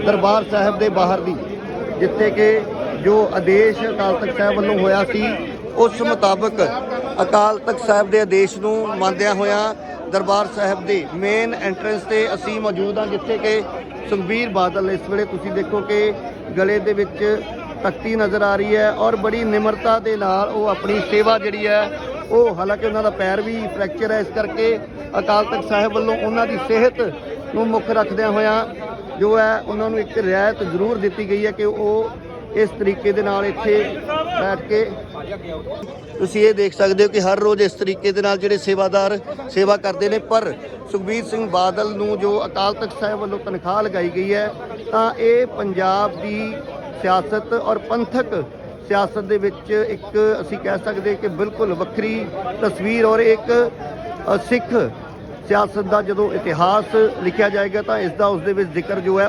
ਦਰਬਾਰ ਸਾਹਿਬ ਦੇ ਬਾਹਰ ਦੀ, ਜਿੱਥੇ ਕਿ ਜੋ ਆਦੇਸ਼ ਅਕਾਲ ਤਖਤ ਸਾਹਿਬ ਵੱਲੋਂ ਹੋਇਆ ਸੀ, ਉਸ ਮੁਤਾਬਕ ਅਕਾਲ ਤਖਤ ਸਾਹਿਬ ਦੇ ਆਦੇਸ਼ ਨੂੰ ਮੰਨਦਿਆਂ ਹੋਇਆਂ ਦਰਬਾਰ ਸਾਹਿਬ ਦੇ ਮੇਨ ਐਂਟਰੈਂਸ ਤੇ ਅਸੀਂ ਮੌਜੂਦ ਹਾਂ, ਜਿੱਥੇ ਕਿ ਸੁਖਬੀਰ ਬਾਦਲ ਇਸ ਵੇਲੇ ਤੁਸੀਂ ਦੇਖੋ ਕਿ ਗਲੇ ਦੇ ਵਿੱਚ ਤਖਤੀ ਨਜ਼ਰ ਆ ਰਹੀ ਹੈ ਔਰ ਬੜੀ ਨਿਮਰਤਾ ਦੇ ਨਾਲ ਉਹ ਆਪਣੀ ਸੇਵਾ ਜਿਹੜੀ ਹੈ, ਉਹ ਹਾਲਾਂਕਿ ਉਹਨਾਂ ਦਾ ਪੈਰ ਵੀ ਫ੍ਰੈਕਚਰ ਹੈ, ਇਸ ਕਰਕੇ ਅਕਾਲ ਤਖਤ ਸਾਹਿਬ ਵੱਲੋਂ ਉਹਨਾਂ ਦੀ ਸਿਹਤ ਨੂੰ ਮੁੱਖ ਰੱਖਦਿਆਂ ਹੋਇਆਂ ਜੋ ਹੈ, ਉਹਨਾਂ ਨੂੰ ਇੱਕ ਰਿਆਇਤ ਜ਼ਰੂਰ ਦਿੱਤੀ ਗਈ ਹੈ ਕਿ ਉਹ ਇਸ ਤਰੀਕੇ ਦੇ ਨਾਲ ਇੱਥੇ ਬੈਠ ਕੇ ਤੁਸੀਂ ਇਹ ਦੇਖ ਸਕਦੇ ਹੋ ਕਿ ਹਰ ਰੋਜ਼ ਇਸ ਤਰੀਕੇ ਦੇ ਨਾਲ ਜਿਹੜੇ ਸੇਵਾਦਾਰ ਸੇਵਾ ਕਰਦੇ ਨੇ, ਪਰ ਸੁਖਬੀਰ ਸਿੰਘ ਬਾਦਲ ਨੂੰ ਜੋ ਅਕਾਲ ਤਖਤ ਸਾਹਿਬ ਵੱਲੋਂ ਤਨਖਾਹ ਲਗਾਈ ਗਈ ਹੈ, ਤਾਂ ਇਹ ਪੰਜਾਬ ਦੀ ਸਿਆਸਤ ਔਰ ਪੰਥਕ ਸਿਆਸਤ ਦੇ ਵਿੱਚ ਇੱਕ ਅਸੀਂ ਕਹਿ ਸਕਦੇ ਕਿ ਬਿਲਕੁਲ ਵੱਖਰੀ ਤਸਵੀਰ ਔਰ ਇੱਕ ਸਿੱਖ ਸਿਆਸਤ ਦਾ ਜਦੋਂ ਇਤਿਹਾਸ ਲਿਖਿਆ ਜਾਏਗਾ ਤਾਂ ਇਸ ਦਾ ਉਸ ਦੇ ਵਿੱਚ ਜ਼ਿਕਰ ਜੋ ਹੈ